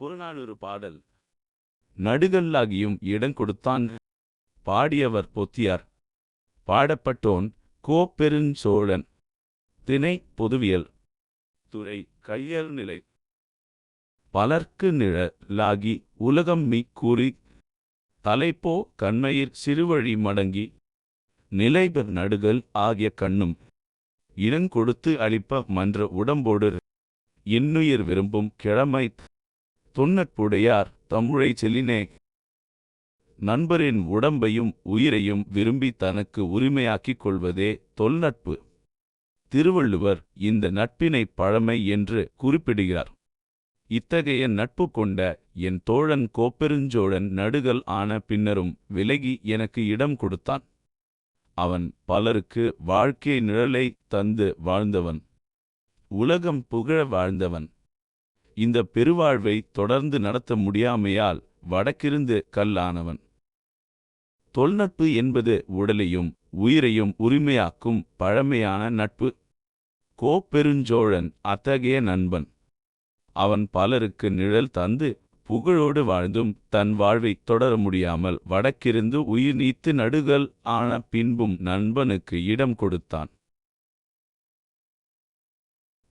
புறநானூறு பாடல். நடுகல்லாகியும் இடம் கொடுத்தான். பாடியவர் பொத்தியார். பாடப்பட்டோன் கோப்பெருஞ்சோழன் திணை பொதுவியல். துறை கையல் நிலை. பலர்க்கு நிழலாகி உலகம் மீ கூறி. தலைப்போ கண்மயிர் சிறுவழி மடங்கி. நிலைபெர் நடுகள் ஆகிய கண்ணும். இடங்கொடுத்து அளிப்ப மன்ற உடம்போடு. இன்னுயிர் விரும்பும் கிழமை தொன்னற்புடையார் தம்முழை செல்லினே. நண்பரின் உடம்பையும் உயிரையும் விரும்பி தனக்கு உரிமையாக்கிக் கொள்வதே தொல்நட்பு. திருவள்ளுவர் இந்த நட்பினை பழமை என்று குறிப்பிடுகிறார். இத்தகைய நட்பு கொண்ட என் தோழன் கோப்பெருஞ்சோழன் நடுகள் ஆன பின்னரும் விலகி எனக்கு இடம் கொடுத்தான். அவன் பலருக்கு வாழ்க்கை நிழலை தந்து வாழ்ந்தவன். உலகம் புகழ வாழ்ந்தவன். இந்த பெருவாழ்வை தொடர்ந்து நடத்த முடியாமையால் வடக்கிருந்து கல்லானவன். தொல்நட்பு என்பது உடலையும் உயிரையும் உரிமையாக்கும் பழமையான நட்பு. கோப்பெருஞ்சோழன் அத்தகைய நண்பன். அவன் பலருக்கு நிழல் தந்து புகழோடு வாழ்ந்தும் தன் வாழ்வை தொடர முடியாமல் வடக்கிருந்து உயிர் நீத்து நடுகள் ஆன பின்பும் நண்பனுக்கு இடம் கொடுத்தான்.